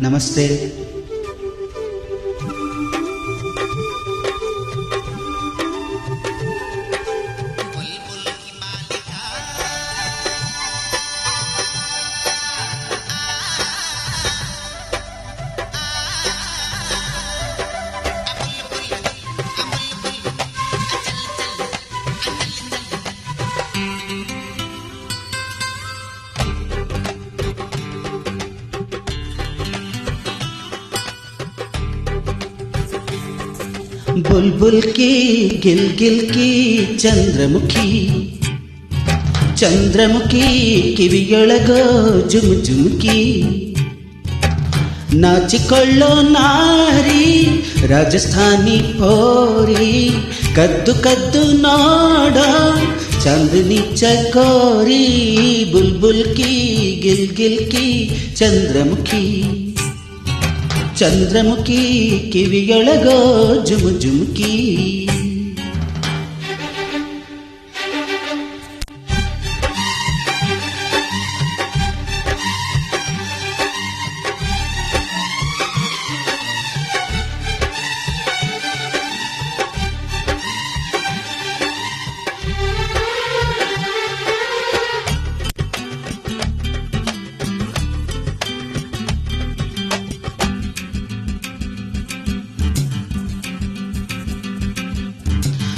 Namaste. బుల్బుల్ కి గిల్ గిల్ కి ಚಂದ್ರಮುಖಿ ಚಂದ್ರಮುಖಿ ಕಿವಿಯೊಳಗೋ ಜುಮು ಜುಮುಕಿ ನಾಚಿಕೊಳ್ಳೋ ನಾರಿ ರಾಜಸ್ಥಾನಿ ಪೋರಿ ಕದ್ದು ಕದ್ದು ನೋಡ ಚಂದನಿ ಚಕೋರಿ ಬುಲ್ಬುಲ್ ಕಿ ಗಿಲ್ ಗಿಲ್ ಕಿ ಚಂದ್ರಮುಖಿ ಚಂದ್ರಮುಖಿ ಕಿವಿಯೊಳಗೋ ಜುಮು ಜುಮುಕಿ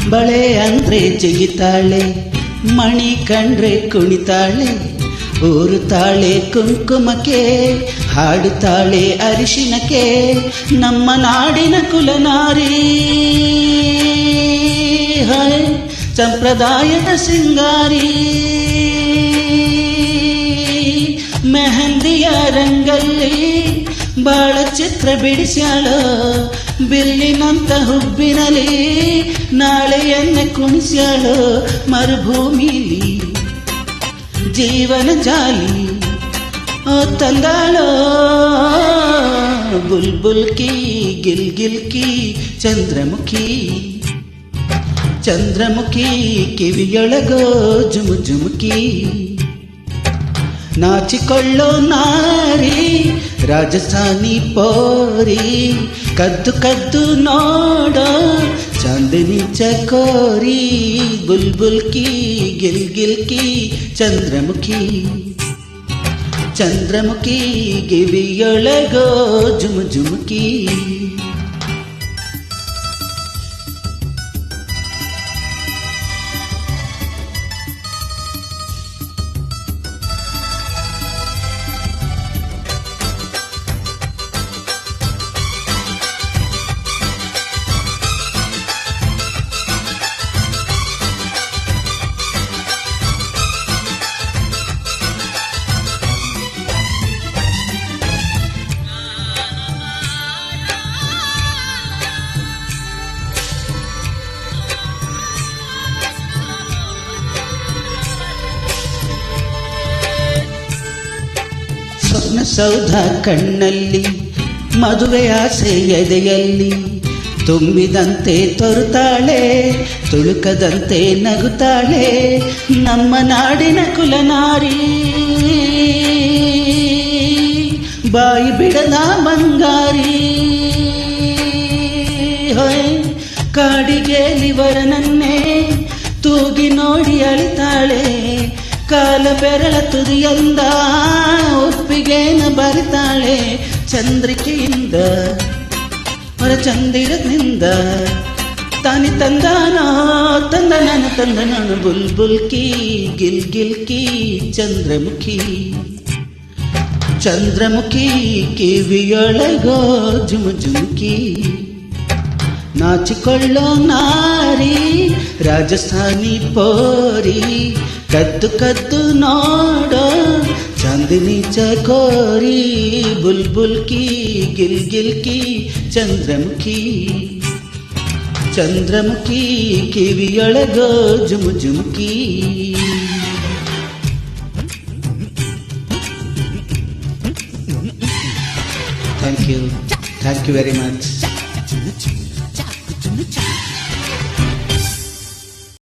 ಬಳೆ ಅಂದ್ರೆ ಜಿಗಿತಾಳೆ ಮಣಿ ಕಂಡ್ರೆ ಕುಣಿತಾಳೆ ಊರುತ್ತಾಳೆ ಕುಂಕುಮಕ್ಕೆ ಹಾಡುತ್ತಾಳೆ ಅರಿಶಿನಕ್ಕೆ ನಮ್ಮ ನಾಡಿನ ಕುಲನಾರಿ ಹೈ ಸಂಪ್ರದಾಯದ ಸಿಂಗಾರಿ ಮೆಹಂದಿಯ ರಂಗಲ್ಲಿ ಬಾಳ ಚಿತ್ರ ಬಿಡಿಸ್ಯಾಳೋ ಬಿಲ್ಲಿನಂತ ಹುಬ್ಬಿನಲ್ಲಿ ನಾಳೆಯನ್ನ ಕುಣಿಸ್ಯಾಳೋ ಮರುಭೂಮಿಲಿ ಜೀವನ ಜಾಲಿ ಓ ತಂದಾಳೋ ಬುಲ್ಬುಲ್ ಕಿ ಗಿಲ್ ಗಿಲ್ ಕಿ ಚಂದ್ರಮುಖಿ ಚಂದ್ರಮುಖಿ ಕಿವಿಯೊಳಗೋ ಜುಮು ಜುಮುಕಿ ನಾಚಿಕೊಳ್ಳೋ ನಾರಿ ರಾಜಸ್ಥಾನಿ ಪೋರಿ ಕದ್ದು ಕದ್ದು ನೋಡೋ ಚಾಂದಿನಿ ಚಕೋರಿ ಬುಲ್ಬುಲ್ ಕಿ ಗಿಲ್ ಗಿಲ್ ಕಿ ಚಂದ್ರಮುಖಿ ಚಂದ್ರಮುಖಿ ಗಿವಿಯೊಳಗೋ ಜುಮು ಸ್ವಪ್ನ ಸೌಧ ಕಣ್ಣಲ್ಲಿ, ಮದುವೆ ಆಸೆ ಎದೆಯಲ್ಲಿ. ತುಂಬಿದಂತೆ ತೊರುತ್ತಾಳೆ, ತುಳುಕದಂತೆ ನಗುತ್ತಾಳೆ, ನಮ್ಮ ನಾಡಿನ ಕುಲನಾರಿ. ಬಾಯಿ ಬಿಡದ ಬಂಗಾರಿ. ಹೊಯ್, ಕಾಡಿಗೆ ಲಿವರನನ್ನೇ ತೂಗಿ ನೋಡಿ ಅಳಿತಾಳೆ, ಕಾಲ ಬೆರಳ ತುದಿಯಂದ. ಒಪ್ಪಿಗೆನ ಬರಿತಾಳೆ ಚಂದ್ರಿಕೆಯಿಂದ ಹೊರ ಚಂದಿರದಿಂದ ತಾನಿ ತಂದಾನೋ ತಂದ ನಾನು ತಂದ ನಾನು ಬುಲ್ಬುಲ್ ಕಿ ಗಿಲ್ ಗಿಲ್ ಕಿ ಚಂದ್ರಮುಖಿ ಚಂದ್ರಮುಖಿ ಕಿವಿಯೊಳಗೋ ಜುಮು ಜುಮುಕಿ ನಾಚಿಕೊಳ್ಳೋ ನಾರಿ ರಾಜಸ್ಥಾನಿ ಪೋರಿ ಕದ್ದು ಕದ್ದು ನೋಡೋ ಚಾಂದಿನಿ ಚಕೋರಿ ಬುಲ್ಬುಲ್ ಕಿ ಗಿಲ್ ಗಿಲ್ ಕಿ ಚಂದ್ರಮುಖಿ ಚಂದ್ರಮುಖಿ ಕಿವಿಯೊಳಗೋ ಜುಮು ಜುಮುಕಿ thank you thank you very much